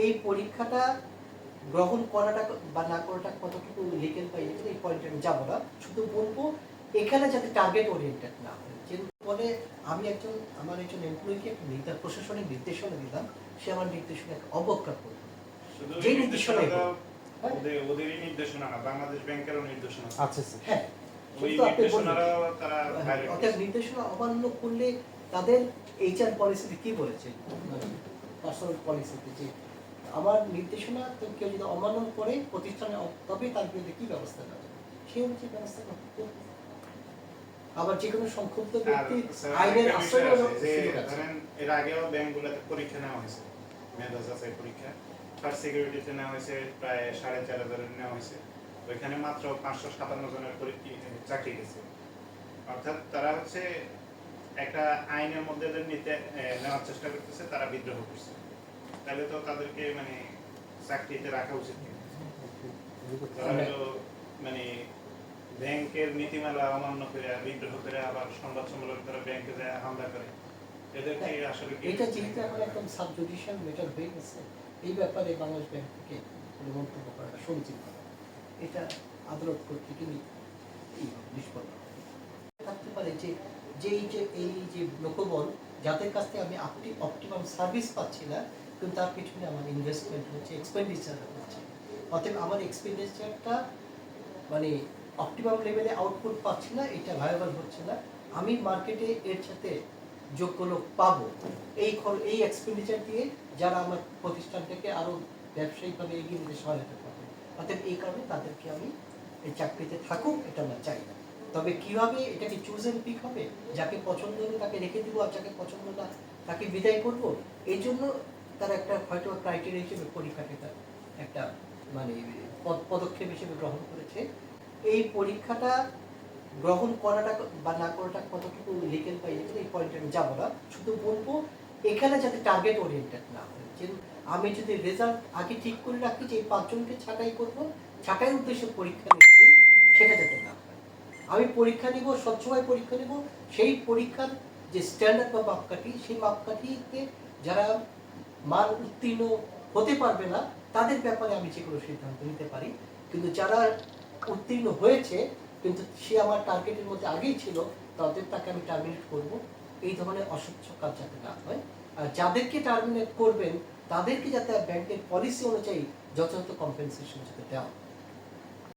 এই পরীক্ষাটা গ্রহণ করাটা বা না করাটা কতটুকু বা ইলিগেল এই পয়েন্টে আমি যাব না। শুধু বলব এখানে যাতে টার্গেট ওরিয়েন্টেড না হয়। যেরকম বলে আমি একজন আমার একজন এমপ্লয়িকে একটা নির্দেশ প্রশাসনিক নির্দেশনা দিলাম সে আমার নির্দেশনা অবজ্ঞা নির্দেশনা নির্দেশনাটা হ্যাঁ। ওদেরই নির্দেশনা না বাংলাদেশ ব্যাংকেরও নির্দেশনা আচ্ছা হ্যাঁ তারা হ্যাঁ, violate অর্থাৎ নির্দেশনা অমান্য করলে তাদের এইচআর পলিসিতে কি বলেছে? পার্সোনাল পলিসিতে যে আমার নির্দেশনা কেউ যদি অমান্য করে প্রতিষ্ঠানে তবে তার বিরুদ্ধে কি ব্যবস্থা নেওয়া সেই অনুযায়ী ব্যবস্থা। আবার যে কোনো সংক্ষুব্ধ ব্যক্তি আইনের আশ্রয়। ধরেন এর আগেও ব্যাংকগুলোতে পরীক্ষা নেওয়া হয়েছে মেধা যাচাই পরীক্ষা। ফার্স্ট সিকিউরিটিতে নেওয়া হয়েছে প্রায় সাড়ে চার হাজার নেওয়া হয়েছে। ওইখানে মাত্র পাঁচশো সাতান্ন জনের চাকরি গেছে। অর্থাৎ তারা হচ্ছে একটা আইনের মধ্যে নিতে নেওয়ার চেষ্টা করতেছে তারা বিদ্রোহ করছে। তাহলে তো তাদেরকে মানে চাকরিতে রাখা উচিত। মানে ব্যাংকের নীতিমালা অমান্য করে বিদ্রোহ করে আবার সংবাদ সম্মেলন করে ব্যাংকে যায় হামলা করে। এদেরকে আসলে এটা যেহেতু এখন একদম মেটার হয়ে গেছে এই ব্যাপারে বাংলাদেশ ব্যাংক থেকে কোনো মন্তব্য করাটা সমীচীন না। এটা আদালত কর্তৃক নিষ্পন্ন থাকতে পারে যে যেই যে এই যে লোকবল যাদের কাছ থেকে আমি আপনি অপটিমাম সার্ভিস পাচ্ছি না কিন্তু তার পিছনে আমার ইনভেস্টমেন্ট হচ্ছে এক্সপেন্ডিচার হচ্ছে। অতএব আমার এক্সপেন্ডিচারটা মানে অপটিমাম লেভেলে আউটপুট পাচ্ছি না, এটা ভায়াবল হচ্ছে না। আমি মার্কেটে এর সাথে যোগ্য লোক পাবো। এই এই এক্সপেন্ডিচার দিয়ে যারা আমার প্রতিষ্ঠানটাকে আরও ব্যবসায়িকভাবে এগিয়ে নিতে সহায়তা করবে। অতএব এই কারণে তাদেরকে আমি এই চাকরিতে থাকুক, এটা আমরা চাই না তবে কীভাবে এটা কি চুজ এন্ড পিক হবে, যাকে পছন্দ হলো তাকে রেখে দিব, আর যাকে পছন্দ না তাকে বিদায় করব, এই জন্য তারা একটা হয়তো ক্রাইটেরিয়া হিসেবে পরীক্ষাকে তার একটা মানে পদ- পদক্ষেপ হিসেবে গ্রহণ করেছে। এই পরীক্ষাটা গ্রহণ করাটা বা না করাটা কতটুকু লিগেল ইলিগেল এই পয়েন্টে আমি যাব না। শুধু বলব, এখানে যাতে টার্গেট ওরিয়েন্টেড না হয়, যে আমি যদি রেজাল্ট আগে ঠিক করে রাখি যে এই পাঁচজনকে ছাঁটাই করব ছাঁটাই উদ্দেশ্যে পরীক্ষা নিচ্ছি, সেটা যাতে না হয়। আমি পরীক্ষা নিব স্বচ্ছভাবে পরীক্ষা নিব, সেই পরীক্ষার যে স্ট্যান্ডার্ড বা মাপকাঠি, সেই মাপকাঠিতে যারা মান উত্তীর্ণ হতে পারবে না, তাদের ব্যাপারে আমি যে কোনো সিদ্ধান্ত নিতে পারি। কিন্তু যারা উত্তীর্ণ হয়েছে, কিন্তু সে আমার টার্গেটের মধ্যে আগেই ছিল, তাদের তাকে আমি টার্মিনেট করব। এই ধরনের অসচ্ছ কাজ যাতে না হয়। আর যাদেরকে টার্মিনেট করবেন, তাদেরকে যাতে ব্যাংকের পলিসি অনুযায়ী যথাযথ কম্পেনসেশন যাতে দেওয়া হয়।